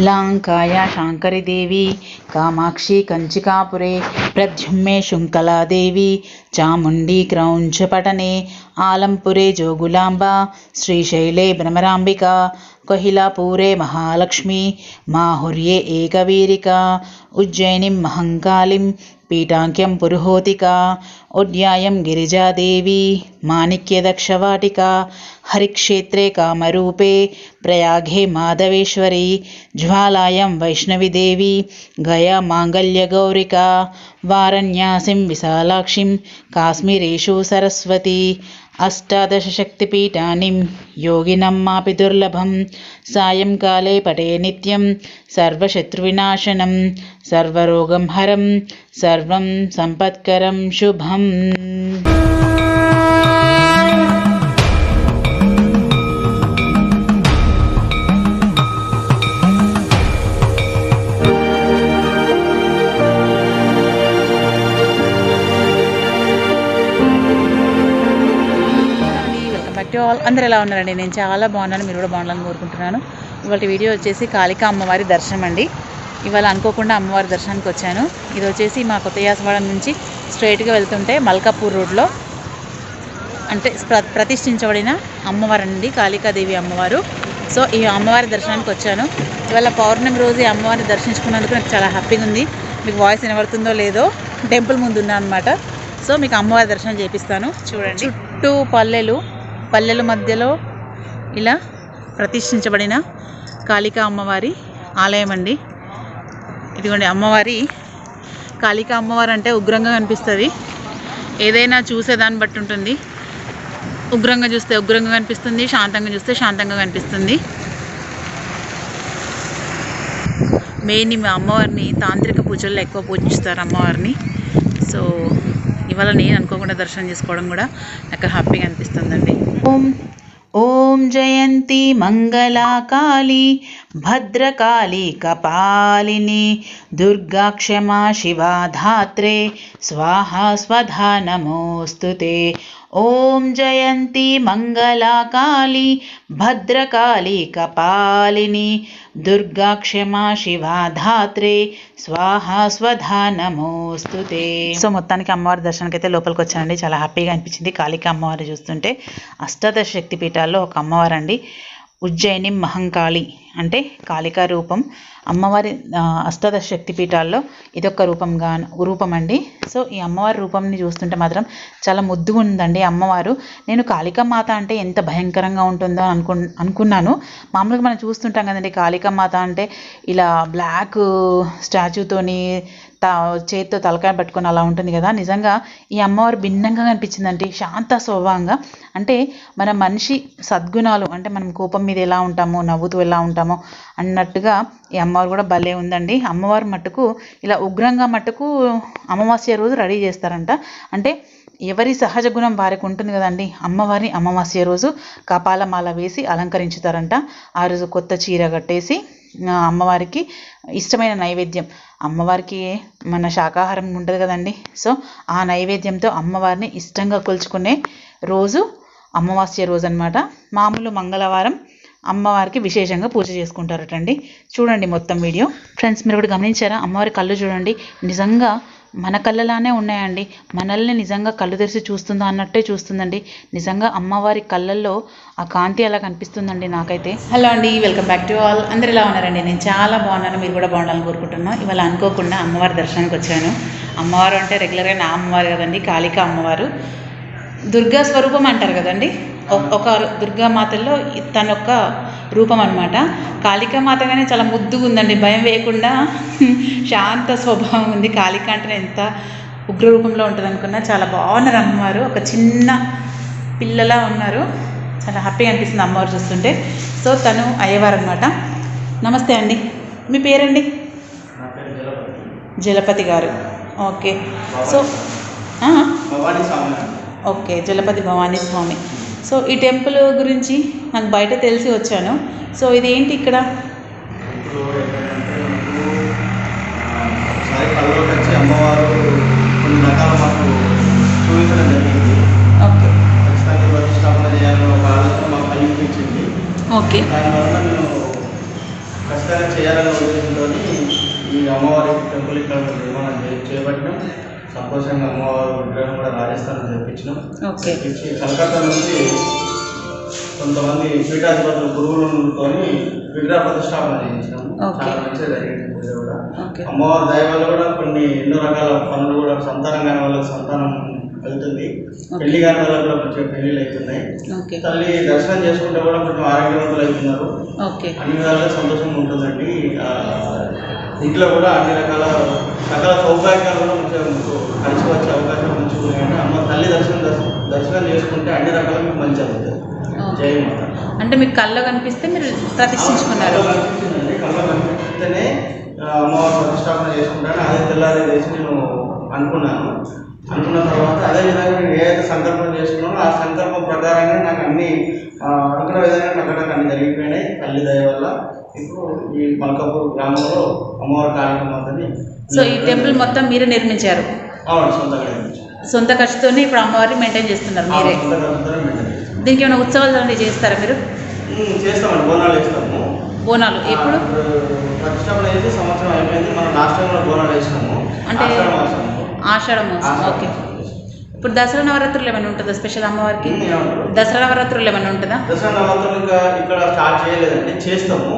లాంకాయ శాంకరిదేవి కామాక్షి కంచికాపురే ప్రద్యుమ్నే శృంఖలాదేవి చాముండి క్రౌంచపటనే ఆలంపురే జోగులాంబ శ్రీశైలే భ్రమరాంబిక కొహిలాపూరే మహాలక్ష్మి మాహుర్యే ఏకవీరిక ఉజ్జయినిం మహంకాళిం पीठाङ्क्यं पुरुहोतिका उड्यायं गिरिजादेवी माणिक्यदक्षवाटिका हरिक्षेत्रे कामरूपे प्रयागे माधवेश्वरी ज्वालायां वैष्णवीदेवी गया माङ्गल्यगौरिका वारण्यासीं विशालाक्षीं काश्मीरेषु सरस्वती अष्टादशशक्तिपीठानि योगिनं मापि दुर्लभं सायङ्काले पठे नित्यं सर्वशत्रुविनाशनं सर्वरोगं हरं सर्वं सम्पत्करं शुभम् వెల్కమ్ బ్యాక్ టు ఆల్ అందరూ ఎలా ఉన్నారండి నేను చాలా బాగున్నాను మీరు కూడా బాగుండాలని కోరుకుంటున్నాను ఇవాళ వీడియో వచ్చేసి కాళికా అమ్మవారి దర్శనం అండి ఇవాళ అనుకోకుండా అమ్మవారి దర్శనానికి వచ్చాను. ఇది వచ్చేసి మా కొత్త యాసవాడ నుంచి స్ట్రైట్గా వెళ్తుంటే మల్కాపూర్ రోడ్లో అంటే ప్ర- ప్రతిష్ఠించబడిన అమ్మవారు అండి కాళికాదేవి అమ్మవారు. సో ఈ అమ్మవారి దర్శనానికి వచ్చాను. ఇవాళ పౌర్ణమి రోజు ఈ అమ్మవారిని దర్శించుకున్నందుకు నాకు చాలా హ్యాపీగా ఉంది. మీకు వాయిస్ వినబడుతుందో లేదో టెంపుల్ ముందు ఉన్నా అనమాట సో మీకు అమ్మవారి దర్శనం చేపిస్తాను. చూడండి. చుట్టూ పల్లెలు పల్లెల మధ్యలో ఇలా ప్రతిష్ఠించబడిన కాళికా అమ్మవారి ఆలయం అండి. ఇదిగోండి అమ్మవారి కాళిక అమ్మవారు అంటే ఉగ్రంగా కనిపిస్తుంది. ఏదైనా చూసేదాన్ని బట్టి ఉంటుంది. ఉగ్రంగా చూస్తే ఉగ్రంగా కనిపిస్తుంది శాంతంగా చూస్తే శాంతంగా కనిపిస్తుంది. మెయిన్ ఈ అమ్మవారిని తాంత్రిక పూజల్లో ఎక్కువ పూజిస్తారు అమ్మవారిని. సో ఇవాళ నేను అనుకోకుండా దర్శనం చేసుకోవడం కూడా నాకు హ్యాపీగా అనిపిస్తుందండి. ॐ जयन्ती मङ्गलाकाली भद्रकाली कपालिनी दुर्गा क्षमा शिवा धात्रे स्वाहा स्वधा नमोऽस्तु ते। ఓం జయంతి మంగళా కాళీ భద్రకాళి కపాలిని దుర్గా క్షమా శివా ధాత్రే స్వాహా స్వధా నమోస్తుతే సో మొత్తానికి అమ్మవారి దర్శనానికి అయితే లోపలికి వచ్చానండి. చాలా హ్యాపీగా అనిపించింది కాళిక అమ్మవారి చూస్తుంటే. అష్టాదశ శక్తి పీఠాల్లో ఒక అమ్మవారండి. ఉజ్జయిని మహంకాళి. అంటే కాళికా రూపం. అమ్మవారి ఆ, అష్టాదశ శక్తి పీఠాల్లో ఇదొక రూపంగా రూపం అండి సో ఈ అమ్మవారి రూపంని చూస్తుంటే మాత్రం చాలా ముద్దుగా ఉందండి అమ్మవారు. నేను కాళికా మాత అంటే ఎంత భయంకరంగా ఉంటుందో అనుకు అనుకున్నాను. మామూలుగా మనం చూస్తుంటాం కదండి కాళికా మాత అంటే ఇలా బ్లాక్ స్టాచ్యూతోని తా చేతితో తలకాయ పట్టుకొని అలా ఉంటుంది కదా. నిజంగా ఈ అమ్మవారు భిన్నంగా కనిపించిందండి శాంత స్వభావంగా. అంటే మన మనిషి సద్గుణాలు అంటే మనం కోపం మీద ఎలా ఉంటామో నవ్వుతూ ఎలా ఉంటాము అన్నట్టుగా ఈ అమ్మవారు కూడా భలే ఉందండి. అమ్మవారు మట్టుకు ఇలా ఉగ్రంగా మట్టుకు అమావాస్య రోజు రెడీ చేస్తారంట. అంటే ఎవరి సహజ గుణం వారికి ఉంటుంది కదండి. అమ్మవారిని అమావాస్య రోజు కపాలమాల వేసి అలంకరించుతారంట. ఆ రోజు కొత్త చీర కట్టేసి అమ్మవారికి ఇష్టమైన నైవేద్యం. అమ్మవారికి మన శాకాహారం ఉంటుంది కదండి. సో ఆ నైవేద్యంతో అమ్మవారిని ఇష్టంగా కొలుచుకునే రోజు అమావాస్య రోజు అనమాట మామూలు మంగళవారం అమ్మవారికి విశేషంగా పూజ చేసుకుంటారటండి. చూడండి మొత్తం వీడియో. ఫ్రెండ్స్ మీరు కూడా గమనించారా? అమ్మవారి కళ్ళు చూడండి. నిజంగా మన కళ్ళలానే ఉన్నాయండి. మనల్ని నిజంగా కళ్ళు తెరిచి చూస్తుందా అన్నట్టే చూస్తుందండి. నిజంగా అమ్మవారి కళ్ళల్లో ఆ కాంతి అలా కనిపిస్తుందండి నాకైతే. హలో అండి వెల్కమ్ బ్యాక్ టు ఆల్ అందరు ఎలా ఉన్నారండి? నేను చాలా బాగున్నాను. మీరు కూడా బాగుండాలని కోరుకుంటున్నాను. ఇవాళ అనుకోకుండా అమ్మవారి దర్శనానికి వచ్చాను. అమ్మవారు అంటే రెగ్యులర్గా నా అమ్మవారు కదండి కాళిక అమ్మవారు. దుర్గా స్వరూపం అంటారు కదండి? ఒక దుర్గామాతల్లో తన యొక్క రూపం అనమాట కాళికామాతగానే చాలా ముద్దుగా ఉందండి భయం వేయకుండా శాంత స్వభావం ఉంది కాళిక అంటే ఎంత ఉగ్ర రూపంలో ఉంటుంది అనుకున్నా చాలా బాగున్నారు అమ్మవారు ఒక చిన్న పిల్లలా ఉన్నారు. చాలా హ్యాపీగా అనిపిస్తుంది అమ్మవారు చూస్తుంటే. సో తను అయ్యవారు అనమాట నమస్తే అండి. మీ పేరండి? Jalapathi. Garu. Okay. So okay. Jalapathi Bhavani Swami. So ఈ టెంపుల్ గురించి నాకు బయట తెలిసి వచ్చాను. సో ఇది ఏంటి ఇక్కడ? అమ్మవారు కొన్ని రకాల మాకు చూపించడం జరిగింది. ఓకే. ఖచ్చితంగా ప్రతిష్టాపన చేయాలని ఒక ఆలోచన మాకు కలిగించింది ఓకే. దానివల్ల ఖచ్చితంగా చేయాలనే ఉద్దేశంతో ఈ అమ్మవారి టెంపుల్ ఇక్కడ నిర్మాణం చేపట్టినాం. సంతోషంగా అమ్మవారి రాజస్థాన్ తెప్పించి కలకత్తా నుంచి కొంతమంది పీఠాధిపతులు గురువులతో విగ్రహ ప్రతిష్టాపన చేయించినాము. చాలా మంచిగా జరిగింది పూజ కూడా. అమ్మవారి దయ వల్ల కూడా కొన్ని ఎన్నో రకాల పనులు కూడా సంతానం కాని వాళ్ళకి సంతానం వెళ్తుంది. పెళ్ళి కాని వాళ్ళకి కూడా కొంచెం పెళ్ళిళ్ళు అవుతున్నాయి. తల్లి దర్శనం చేసుకుంటే కూడా కొంచెం ఆరోగ్యవంతులు అవుతున్నారు. ఓకే. అన్ని విధాలుగా సంతోషంగా ఉంటుందండి. ఇంట్లో కూడా అన్ని రకాల సకల సౌకర్యాలు కూడా మంచిగా మీకు కలిసి వచ్చే అవకాశం మంచిగా ఉన్నాయండి అమ్మ తల్లి దర్శనం దర్శ- దర్శనం చేసుకుంటే అన్ని రకాల మీకు మంచి అవుతుంది. జై మాత. అంటే మీకు కళ్ళ కనిపిస్తే మీరు ప్రతిష్ఠించుకున్నారు. కళ్ళ కనిపించిందండి. కళ్ళ కనిపిస్తేనే అమ్మవారి ప్రతిష్టాపన చేసుకుంటాను అదే తెల్లారి చేసి నేను అనుకున్నాను. అనుకున్న తర్వాత అదే విధంగా నేను ఏదైతే సంకల్పం చేసుకున్నానో ఆ సంకల్పం ప్రకారంగా నాకు అన్ని అనుకున్న విధంగా నాకు అన్ని జరిగిపోయినాయి. తల్లి దయ వల్ల ఇప్పుడు ఈ మల్కాపూర్ గ్రామంలో అమ్మవారి కార్యక్రమాన్ని సో ఈ టెంపుల్ మొత్తం మీరే నిర్మించారు అవును సొంతంగా నిర్మించాను. సొంత ఖర్చుతోనే ఇప్పుడు అమ్మవారిని మెయింటైన్ చేస్తున్నారు మీరే సొంత ఖర్చుతోనే. దీనికి ఏమైనా ఉత్సవాలు లాంటివి చేస్తారా మీరు ఉమ్, చేస్తామండి బోనాలు వేస్తాము బోనాలు ఎప్పుడు ప్రతిష్టాపన చేసి సంవత్సరం అయిపోయింది మనం లాస్ట్ టైం కూడా బోనాలు వేసినాము అంటే- ఆషాఢ మాసంలో. ఆషాఢ మాసం ఓకే. ఇప్పుడు దసరా నవరాత్రులు ఏమైనా ఉంటుందా? స్పెషల్ అమ్మవారికి? దసరా నవరాత్రులు ఏమైనా ఉంటుందా? దసరా నవరాత్రులు ఇంకా ఇక్కడ స్టార్ట్ చేయలేదండి. చేస్తాము.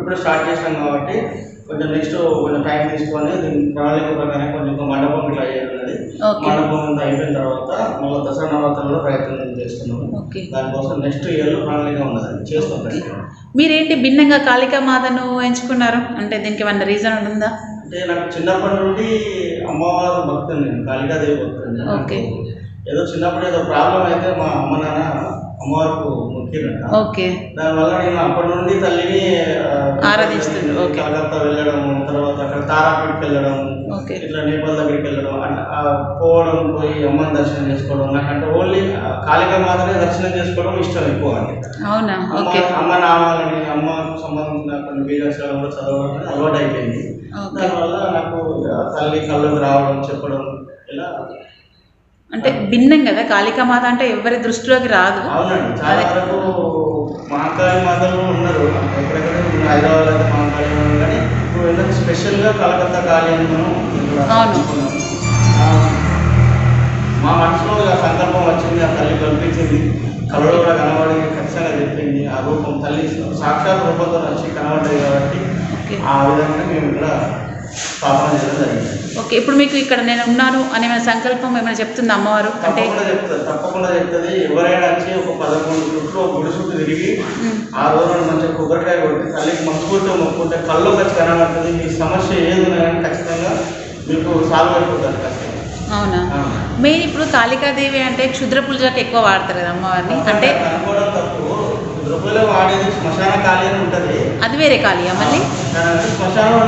ఇప్పుడు స్టార్ట్ చేస్తాం కాబట్టి కొంచెం నెక్స్ట్ కొంచెం టైం తీసుకొని ప్రణాళిక ప్రకారం కొంచెం మండపం ఇట్లా అయ్యేది ఓకే. మండపం అంతా అయిపోయిన తర్వాత మళ్ళీ దసరా నవరాత్రుల్లో ప్రయత్నం చేస్తున్నాము. దానికోసం నెక్స్ట్ ఇయర్ ప్రణాళిక ఉన్నదండి. చేస్తాం. మీరేంటి భిన్నంగా కాళికా మాతను ఎంచుకున్నారు? అంటే దీనికి ఏమన్నా రీజన్ ఉందా? అంటే నాకు చిన్నప్పటి నుండి అమ్మవారు భక్తుని నేను కాళికాదేవి భక్తుని ఓకే. ఏదో చిన్నప్పుడు ఏదో ప్రాబ్లం అయితే మా అమ్మ నాన్న అమ్మవారికి మొక్కిరంట ఓకే దానివల్ల నేను అప్పటి నుండి తల్లిని ఆ, ఆరాధిస్తుండ్రు, ఓకే. కలకత్తా వెళ్ళడం తర్వాత అక్కడ తారాపీఠకి వెళ్ళడం ఇట్లా నేపాల్ దగ్గరికి వెళ్ళడం అట్లా ఆ, పోవడం పోయి అమ్మని దర్శనం చేసుకోవడం నాకంటే ఓన్లీ కాళిక మాత్రమే దర్శనం చేసుకోవడం ఇష్టం ఎక్కువ అండి అవునా? అమ్మ ఓకే. అమ్మ నామాలని అమ్మకు సంబంధించిన కొన్ని బీజాక్షరాలు కూడా చదవడం అలవాటు అయిపోయింది. దానివల్ల నాకు తల్లి కళ్ళకు రావడం చెప్పడం ఇలా అంటే భిన్నం కదా? కాళికా మాత అంటే ఎవరి దృష్టిలోకి రాదు. అవునండి. చాలా. వరకు మహాకాళి మాతలు ఉన్నారు. ఎక్కడెక్కడ హైదరాబాద్ అయితే మహాకాళి కానీ స్పెషల్గా కలకత్తా కాళీ అని మనం మా మనసులో ఆ సంకల్పం వచ్చింది ఆ తల్లి కల్పించింది కళలో కూడా కనబడి ఖచ్చితంగా చెప్పింది. ఆ రూపం తల్లి సాక్షాత్ రూపంతో వచ్చి కనబడ్డది కాబట్టి ఆ విధంగా మేము ఇక్కడ స్థాపన చేయడం జరిగింది ఓకే ఇప్పుడు మీకు ఇక్కడ నేను ఉన్నాను అనే సంకల్పం ఏమైనా చెప్తుంది అమ్మవారు? అంటే తప్పకుండా చెప్తుంది తప్పకుండా చెప్తుంది. ఎవరైనా వచ్చి ఒక పదకొండు చుట్టూ ఒక గుడి చుట్టూ తిరిగి ఆ రోజు మంచిగా కొబ్బరికాయ కొట్టి తల్లికి మనస్ఫూర్తిగా మొక్కుంటే కళ్ళు వచ్చి కనబడుతుంది. మీ సమస్య ఏది ఉన్నా కానీ ఖచ్చితంగా మీకు సాల్వ్ అయిపోతుంది ఖచ్చితంగా అవునా. మెయిన్ ఇప్పుడు కాళికాదేవి అంటే క్షుద్ర పూజకి ఎక్కువ వాడతారు కదా అమ్మవారిని. అంటే అనుకోవడం తప్పు ద్రౌపదిలో వాడేది శ్మశాన ఖాళీ అని ఉంటుంది. అది వేరే కాళియా మళ్ళీ?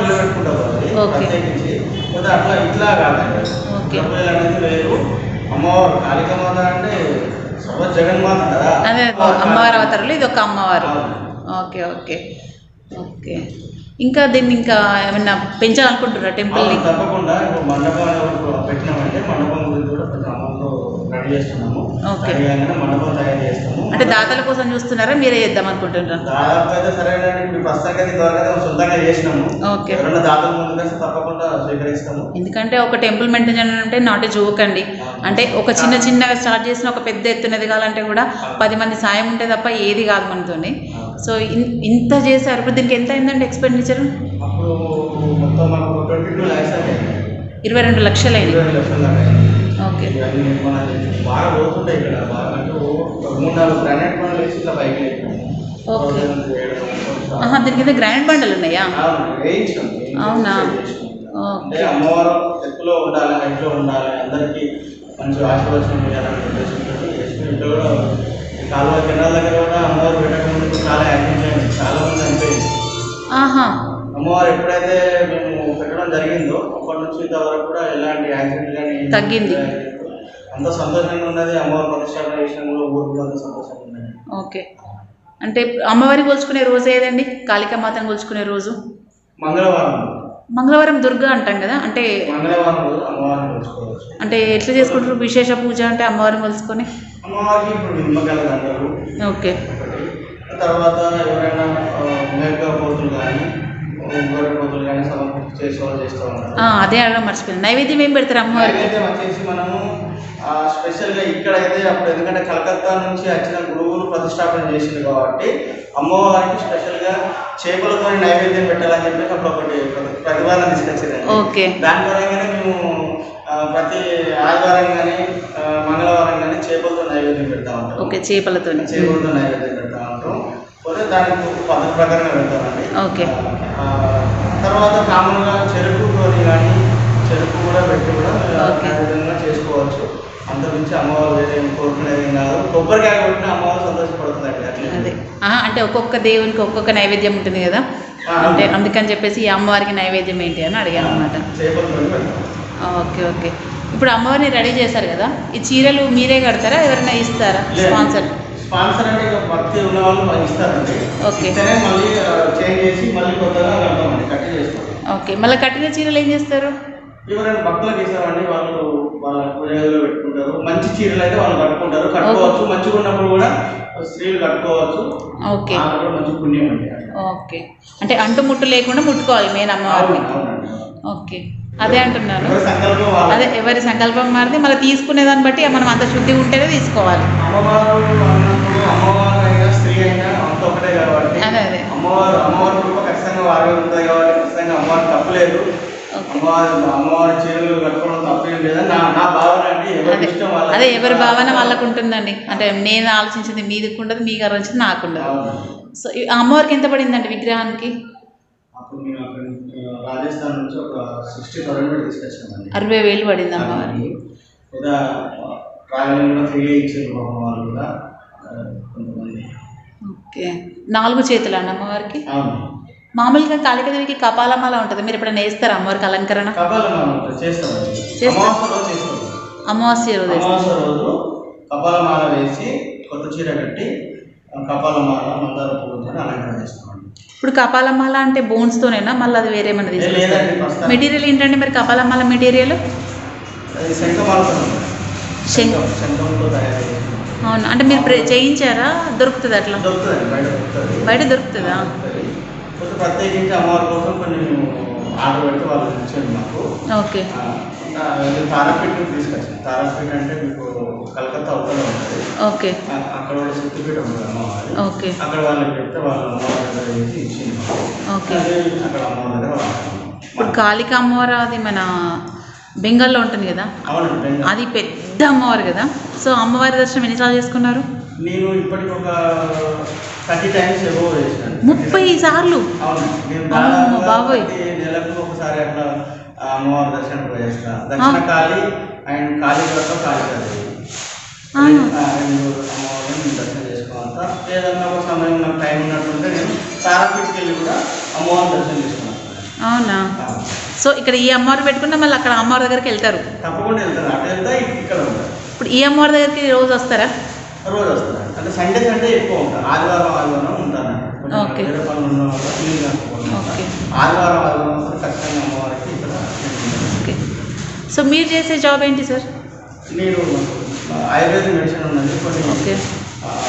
నిలబెట్టుకుంటారు ఓకే. ప్రత్యేకించి. కొద్దిగా అట్లా ఇట్లా కాదండి ఓకే. ద్రౌపది అనేది వేరు. అమ్మవారు కాళికమాత అంటే సర్వ జగన్మాత కదా. అదే అమ్మవారి అవతారంలో ఇది ఒక అమ్మవారు. Okay okay. ఓకే. ఇంకా దీన్ని ఇంకా ఏమన్నా పెంచాలనుకుంటున్నారా అవును, తప్పకుండా. మండపం పెట్టినామంటే మండపం గురించి కూడా కొంచెం రెడీ చేస్తున్నాము. తయారు చేస్తాము. అంటే దాతల కోసం చూస్తున్నారా? మీరే చేద్దాం అనుకుంటున్నారా? దాదాపు అయితే సరేనండి ఇప్పుడు ప్రస్తుతానికి అయితే ఇంతవరకు అయితే సొంతంగా చేసినాము. ఓకే. ఎవరైనా దాతలు ముందుకు వస్తే తప్పకుండా స్వీకరిస్తాము. ఎందుకంటే ఒక టెంపుల్ మెయింటైన్ చేయడం అంటే నాట్ జోక్ అండి. అంటే ఒక చిన్న చిన్నగా స్టార్ట్ చేసిన ఒక పెద్ద ఎత్తున ఎదగాలంటే కూడా పది మంది సాయం ఉంటే తప్ప ఏది కాదు మనతోని. సో ఇంత చేశారు. ఇప్పుడు దీనికి ఎంత అయిందండి ఎక్స్పెండిచర్ అప్పుడు మొత్తం మనకు ట్వంటీ టూ ల్యాక్స్ అంటే ఇరవై రెండు లక్షలు అయింది. ఓకే. బాగా పోతుండే ఇక్కడ. బాగా అంటే ఓ ఒక మూడు నాలుగు గ్రానైట్ వేసి ఇట్లా లేపాము. ఓకే. ఆహా దీని కింద గ్రానైట్ బండలు ఉన్నాయా? అవును. అంటే అమ్మవారు ఉండాలి ఉండాలి. అందరికీ మంచి ఆశీర్వచనం చేయాలని ఉద్దేశంతో చేసినాం. ఇక్కడ కూడా ఈ కాలువ కెనాల్ దగ్గర కూడా అమ్మవారు పెట్టక ముందు చాలా యాక్టివ్ చేయండి. చాలా మంది అనిపోయింది ఆహా. అమ్మవారు ఎప్పుడైతే మేము పెట్టడం జరిగిందో అప్పటి నుంచి ఇంతవరకు కూడా ఎలాంటి యాక్సిడెంట్ కానీ తగ్గింది. అంత సంతోషంగా ఉన్నది అమ్మవారి ప్రతిష్టాపన విషయంలో ఊరు కూడా అంత సంతోషంగా ఉన్నది. ఓకే. అంటే అమ్మవారి కొలుచుకునే రోజు ఏదండి? కాళికా మాతను కొలుచుకునే రోజు? మంగళవారం. మంగళవారం దుర్గా అంటాం కదా? అంటే మంగళవారం రోజు అమ్మవారిని అంటే ఎట్లా చేసుకుంటారు? విశేష పూజ అంటే అమ్మవారిని కొలుచుకొని? అమ్మవారికి ఇప్పుడు నిమ్మకాయల దండలు. ఓకే. తర్వాత ఎవరైనా ఆ, మేక పోతులు కానీ అదే అడగడం మర్చిపోయాను. నైవేద్యం ఏం పెడతారు అమ్మవారికి? వచ్చేసి మనము స్పెషల్గా ఇక్కడైతే అప్పుడు ఎందుకంటే కలకత్తా నుంచి వచ్చిన గురువులు ప్రతిష్టాపన చేసింది కాబట్టి అమ్మవారికి స్పెషల్గా చేపలతో నైవేద్యం పెట్టాలని చెప్పి అప్పుడు ఒకటి ప్రతిపాదన తీసుకొచ్చింది ఓకే. దాని పరంగానే మేము ప్రతి ఆదివారం కానీ మంగళవారం కానీ చేపలతో నైవేద్యం పెడతా ఉంటాం ఓకే చేపలతో చేపలతో నైవేద్యం పోతే దానికి ఒక పద్ధతి ప్రకారంగా పెడతామండి ఓకే. తర్వాత కామన్గా చెరుకుతోని కానీ చెరుకు కూడా పెట్టి కూడా. విధంగా చేసుకోవచ్చు. అంత మించి అమ్మవారు వేరే కోరుకునేది కాదు. కొబ్బరికాయ కొట్టిన అమ్మవారు సంతోషపడుతుందండి అదే. అంటే ఒక్కొక్క దేవునికి ఒక్కొక్క నైవేద్యం ఉంటుంది కదా? అంటే అందుకని చెప్పేసి ఈ అమ్మవారికి నైవేద్యం ఏంటి అని అడిగాను అనమాట ఓకే ఓకే. ఇప్పుడు అమ్మవారిని రెడీ చేశారు కదా? ఈ చీరలు మీరే కడతారా? ఎవరైనా ఇస్తారా. స్పాన్సర్? స్పాన్సర్ అంటే ఇక భక్తి ఉన్న వాళ్ళు ఇస్తారండి. ఇస్తేనే మళ్ళీ చేంజ్ చేసి మళ్ళీ కొత్తగా కడతామండి కట్టి చేస్తాం. ఓకే. మళ్ళీ కట్టిన చీరలు ఏం చేస్తారు? ఎవరైనా భక్తులకు ఇస్తామండి వాళ్ళు వాళ్ళ పూజలో పెట్టుకుంటారు. మంచి చీరలు అయితే వాళ్ళు కట్టుకుంటారు. కట్టుకోవచ్చు. మంచిగా ఉన్నప్పుడు కూడా స్త్రీలు కట్టుకోవచ్చు. ఓకే. మంచి పుణ్యం అండి. ఓకే. అంటే అంటుముట్టు లేకుండా ముట్టుకోవాలి మెయిన్ అమ్మవారిని. ఓకే. అదే అంటున్నాను వాళ్ళ అదే ఎవరి సంకల్పం మారితే మళ్ళీ తీసుకునే దాన్ని బట్టి మనం అంత శుద్ధి ఉంటేనే తీసుకోవాలి అమ్మవారు అన్నప్పుడు అమ్మవారు అయినా స్త్రీ అయినా అంత ఒకటే కాబట్టి అదే అదే అమ్మవారు అమ్మవారి కృప ఖచ్చితంగా వారి మీద ఉంటుంది కాబట్టి ఖచ్చితంగా అమ్మవారు తప్పలేదు. అమ్మవారి అమ్మవారి చీరలు కట్టుకోవడం తప్పేం లేదని నా నా భావన అండి. ఎవరి అదే ఇష్టం వాళ్ళ అదే ఎవరి భావన వాళ్ళకు ఉంటుందండి. అంటే నేను ఆలోచించింది మీదికి ఉండదు మీకు ఆలోచించింది నాకు ఉండదు. సో అమ్మవారికి ఎంత పడిందండి విగ్రహానికి? అప్పుడు మేము అక్కడ నుంచి, ఆ, రాజస్థాన్ నుంచి ఒక సిక్స్టీ థౌసండ్ తీసుకొచ్చామండి. అరవై వేలు పడింది అమ్మవారికి. కూడా ట్రావెలింగ్ కూడా ఫ్రీ ఇచ్చారు వాళ్ళు కూడా కొంతమంది. ఓకే. నాలుగు చేతులు అండి అమ్మవారికి? మామూలుగా కాళికదేవికి కపాలమాల ఉంటుంది. మీరు ఎప్పుడైనా వేస్తారా అమ్మవారికి అలంకరణ. అమావాస్య రోజు చేస్తాం. అమావాస్య రోజు వేస్తారు. అమావాస్య రోజు కపాలమాల వేసి కొత్త చీర కట్టి ఆ కపాలమాల మందార పువ్వుతో అలంకరణ చేస్తామండి ఇప్పుడు కపాలమాల అంటే బోన్స్తోనేనా మళ్ళీ అది వేరేమన్నా ప్రస్తుతం మెటీరియల్ ఏంటండి మరి కపాలమాల మెటీరియల్ శంఖంతో తయారు అవును. అంటే మీరు చేయించారా? దొరుకుతుంది అట్లా? బయట దొరుకుతుంది. బయట దొరుకుతుందా? దొరుకుతుంది. కొంచెం ప్రత్యేకించి అమ్మవారి కోసం కొన్ని ఆర్డర్ పెట్టి వాళ్ళు ఇచ్చారు మాకు. ఓకే. ఆ, ఆ, ఇది తారాపీఠ తీసుకొచ్చింది తారాపీఠ అంటే మీకు కలకత్తా అవతల ఉంటుంది. ఓకే. అక్కడ ఉంటుంది అమ్మవారి ఓకే. అక్కడ వాళ్ళకి పెడితే వాళ్ళు అమ్మవారి దగ్గర వేసి ఇచ్చింది మాకు. ఓకే. అది అక్కడ అమ్మవారి దగ్గర వాడుతున్నాం. ఇప్పుడు కాళిక అమ్మవారు అది మన బెంగాల్లో ఉంటుంది కదా? అది పెద్ద అమ్మవారు కదా? సో అమ్మవారి దర్శనం ఎన్నిసార్లు చేసుకున్నారు? నేను ఇప్పటికి ఒక థర్టీ టైమ్స్ ఎబో చేసినాను ముప్పై సార్లు? అవును. బాబోయ్. నెలకు ఒకసారి అట్లా అమ్మవారి దర్శనం కూడా చేస్తాను దక్షిణ కాళి అండ్ కాళీఘాట్ కాళీఘాట్ ఆ. అమ్మవారిని దర్శనం చేసుకోవాలంట. ఏదన్నా ఒక సమయం నాకు టైం ఉన్నట్టుంటే నేను తారాపీఠకి వెళ్ళి కూడా అమ్మవారిని దర్శనం చేసుకున్నాను అవునా? సో ఇక్కడ ఈ అమ్మవారు పెట్టుకున్నా మళ్ళీ అక్కడ అమ్మవారి దగ్గరికి వెళ్తారు. తప్పకుండా వెళ్తా ఇక్కడ ఇప్పుడు ఈ అమ్మవారి దగ్గరికి రోజు వస్తారా? రోజు అంటే సండే సండే ఎక్కువ ఉంటాను ఆదివారం కొంచెం ఓకే. ఓకే. ఆదివారం ఆదివారం మాత్రం ఖచ్చితంగా అమ్మవారికి ఇక్కడ ఉంటాను. ఓకే. సో మీరు చేసే జాబ్ ఏంటి సార్? నేను ఆయుర్వేద మెడిసిన్ ఉన్నది. కొన్ని ఓకే.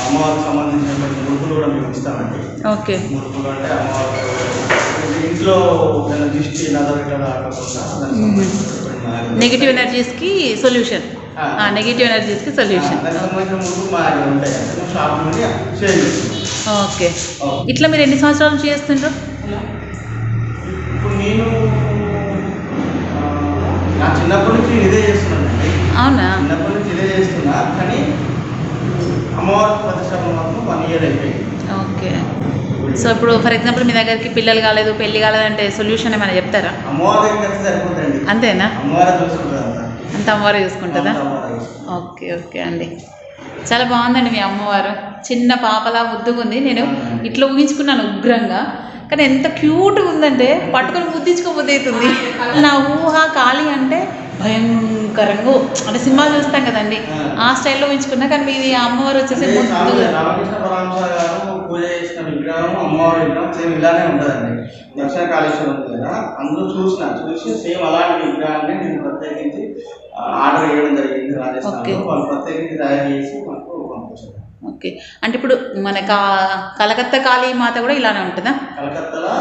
అమ్మవారికి సంబంధించిన కొన్ని ముడుపులు కూడా మేము ఇస్తామండి. ఓకే. ముడుపులు అంటే అమ్మవారికి ఇంట్లో ఏదైనా దిష్టి నెగిటివ్ ఎనర్జీస్కి సొల్యూషన్ ఆ. నెగిటివ్ ఎనర్జీస్కి సొల్యూషన్ ఓకే. ఇట్లా మీరు ఎన్ని సంవత్సరాల నుంచి చేస్తుండ్రు? ఇప్పుడు నేను ఆ, నా చిన్నప్పటి నుంచి ఇదే చేస్తున్నానండి. అవునా? చిన్నప్పటి నుంచి ఇదే చేస్తున్నా కానీ అమ్మవారి ప్రతిష్టాపన మాత్రం వన్ ఇయర్ అయిపోయింది. ఓకే సో ఇప్పుడు ఫర్ ఎగ్జాంపుల్ మీ దగ్గరికి పిల్లలు కాలేదు పెళ్ళి కాలేదంటే సొల్యూషన్ ఏమైనా చెప్తారా? అంతేనా? అంతా అమ్మవారే చూసుకుంటుందా. ఓకే ఓకే అండి. చాలా బాగుందండి మీ అమ్మవారు. చిన్న పాపలా ముద్దుగుంది నేను ఇట్లా ఊహించుకున్నాను ఉగ్రంగా. కానీ ఎంత క్యూట్గా ఉందంటే పట్టుకొని ముద్దించుకోబోద్ది అవుతుంది. నా ఊహ ఖాళీ అంటే భయంకరంగా అంటే సినిమాలు చూస్తాం కదండి. ఆ. స్టైల్లో ఊహించుకున్నా కానీ మీది అమ్మవారు వచ్చేసి అంటే పూజ చేసిన విగ్రహం అమ్మవారి విగ్రహం సేమ్ ఇలానే ఉంటుందండి దక్షిణ కాళేశ్వరం ఉంది కదా అందులో చూసిన చూసి సేమ్ అలాంటి విగ్రహాన్ని నేను ప్రత్యేకించి ఆర్డర్ చేయడం జరిగింది. రాజస్థాన్లో. వాళ్ళు ప్రత్యేకించి తయారు చేసి మాకు పంపించారు. ఓకే. అంటే ఇప్పుడు మన కా కలకత్తా కాళీ మాత కూడా ఇలానే ఉంటుందా? కలకత్తాలో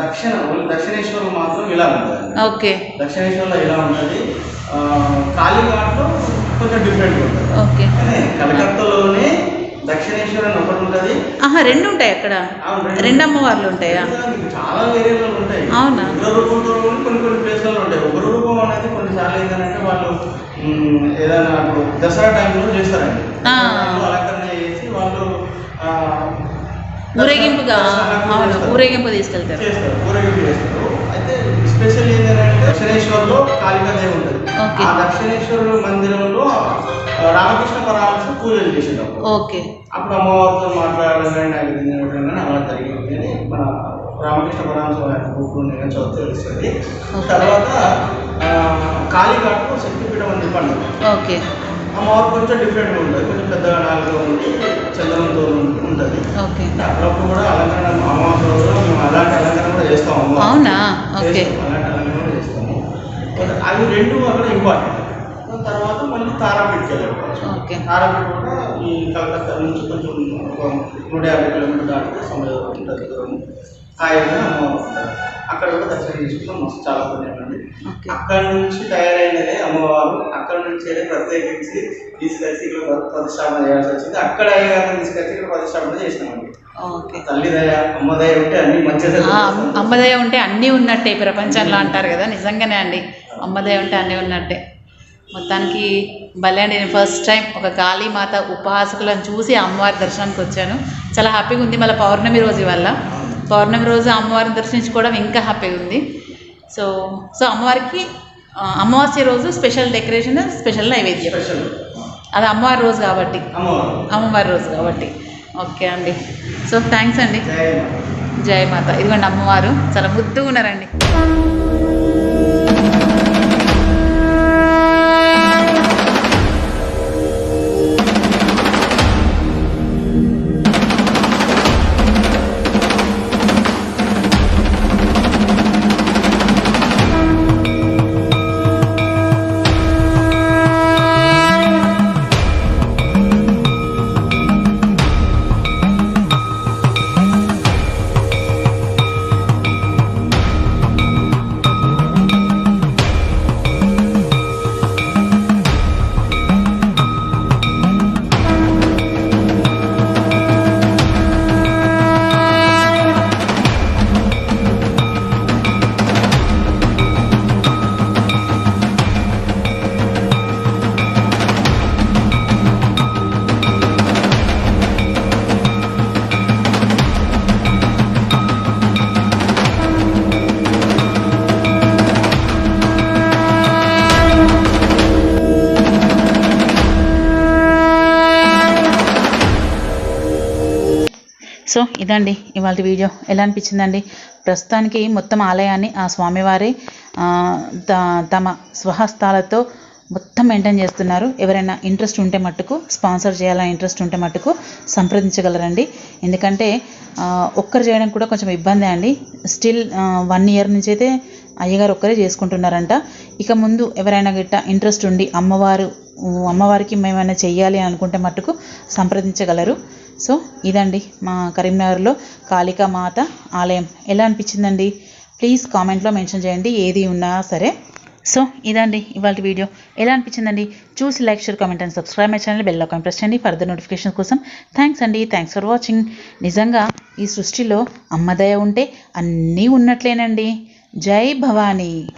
దక్షిణ దక్షిణేశ్వరం మాత్రం ఇలా ఉంటుంది ఓకే. దక్షిణేశ్వరంలో ఇలా ఉంటుంది. కాళీఘాట్లో కొంచెం డిఫరెంట్ ఉంటుంది. ఓకే. కలకత్తాలోనే దక్షిణేశ్వరం అని ఒకటి ఉంటుంది. ఆహా రెండు ఉంటాయి అక్కడ. రెండు. అమ్మవార్లు ఉంటాయా? మీకు చాలా ఏరియాలో ఉంటాయి. అవునా? ఉగ్ర రూపంతో కూడా కొన్ని కొన్ని ప్లేస్లలో ఉంటాయి. ఉగ్ర రూపం అనేది కొన్నిసార్లు ఏంటంటే వాళ్ళు మ్, ఏదైనా ఇప్పుడు దసరా టైంలో చేస్తారండి. ఆ. దసరా టైంలో అలంకరణ చేసి వాళ్ళు ఆ, ఊరేగింపుగా అవును. ఊరేగింపు తీసుకెళ్తారు. ఊరేగింపు చేస్తారు. స్పెషల్ ఏంటంటే దక్షిణేశ్వర్లో కాళికా దేవి ఉంటుంది. ఆ దక్షిణేశ్వరుడు మందిరంలో రామకృష్ణ పరమహంస పూజలు చేసేటప్పుడు. ఓకే. అప్పుడు అమ్మవారితో మాట్లాడడం కానీ నాకు ఇది తినడం కానీ అలా జరిగింది. అని మన రామకృష్ణ పరమహంస బుక్ నేను తెలుస్తుంది. తర్వాత ఆ, కాళీఘాట్ శక్తిపీఠం అని పండుగ ఓకే. అమ్మవారు కొంచెం డిఫరెంట్గా ఉంటుంది. కొంచెం పెద్దగా నాలుగుగా ఉండి చంద్రంతో ఉంటుంది. ఓకే. అప్పుడప్పుడు కూడా అలంకరణ అమావాస్య రోజున మేము అలాంటి అలంకరణ కూడా చేస్తాం అమ్మవారు అవునా ఓకే. అలాంటి అలంకరణ కూడా చేస్తాము. అవి రెండు అక్కడ ఇంపార్టెంట్ తర్వాత మళ్ళీ తారాపీఠకి వెళ్ళాము ఓకే. తారాపీఠ కూడా ఈ కలకత్తా నుంచి కొంచెం ఒక నూట యాభై కిలోమీటర్ దాటితే సమయం ఉంటుంది దూరం ఆ ఏరియా అమ్మవారు అక్కడ కూడా దర్శనం చేసుకుంటాం. మస్తు చాలా పుణ్యం అండి ఓకే. అక్కడ నుంచి తయారైనదే అమ్మవారు అక్కడ నుంచి ప్రత్యేకించి తీసుకొచ్చి ఇక్కడ ప్ర- ప్రతిష్టాపన చేయాల్సి వచ్చింది. అక్కడ అయ్యగారిని తీసుకొచ్చి ఇక్కడ ప్రతిష్టాపన చేసినామండి. అమ్మదయ ఉంటే అన్నీ ఉన్నట్టే. ప్రపంచంలో అంటారు కదా. నిజంగానే అండి. అమ్మదయ ఉంటే అన్నీ ఉన్నట్టే. మొత్తానికి భలే నేను ఫస్ట్ టైం ఒక కాళీమాత ఉపాసకులను చూసి అమ్మవారి దర్శనానికి వచ్చాను. చాలా హ్యాపీగా ఉంది మళ్ళీ పౌర్ణమి రోజు వల్ల పౌర్ణమి రోజు అమ్మవారిని దర్శించుకోవడం ఇంకా హ్యాపీగా ఉంది. సో సో అమ్మవారికి అమావాస్య రోజు స్పెషల్ డెకరేషన్ స్పెషల్ నైవేద్యం. అది అమ్మవారి రోజు కాబట్టి. అమ్మవారు రోజు. కాబట్టి. ఓకే అండి. సో థ్యాంక్స్ అండి. జయ మాత. ఇదిగోండి అమ్మవారు. చాలా ముద్దుగా ఉన్నారండి. సో ఇదండి ఇవాళ వీడియో. ఎలా అనిపించిందండి? ప్రస్తుతానికి మొత్తం ఆలయాన్ని ఆ స్వామివారి త- తమ స్వహస్తాలతో మొత్తం మెయింటైన్ చేస్తున్నారు. ఎవరైనా ఇంట్రెస్ట్ ఉంటే మట్టుకు స్పాన్సర్ చేయాలని ఇంట్రెస్ట్ ఉంటే మట్టుకు సంప్రదించగలరండి. ఎందుకంటే ఒక్కరు చేయడం కూడా కొంచెం ఇబ్బందే అండి. స్టిల్ వన్ ఇయర్ నుంచి అయితే అయ్యగారు ఒక్కరే చేసుకుంటున్నారంట. ఇక ముందు ఎవరైనా గిట్ట ఇంట్రెస్ట్ ఉండి అమ్మవారు అమ్మవారికి మేమైనా చెయ్యాలి అనుకుంటే మట్టుకు సంప్రదించగలరు. సో ఇదండి మా కరీంనగర్లో కాళికా మాత ఆలయం. ఎలా అనిపించిందండి? ప్లీజ్ కామెంట్లో మెన్షన్ చేయండి ఏది ఉన్నా సరే. సో ఇదండి ఇవాళ వీడియో. ఎలా అనిపించిందండి? చూసి like share comment and subscribe my channel bell icon press చేయండి ఫర్దర్ నోటిఫికేషన్ కోసం. థ్యాంక్స్ అండి థ్యాంక్స్ ఫర్ వాచింగ్. నిజంగా ఈ సృష్టిలో అమ్మదయ ఉంటే అన్నీ ఉన్నట్లేనండి. జై భవానీ.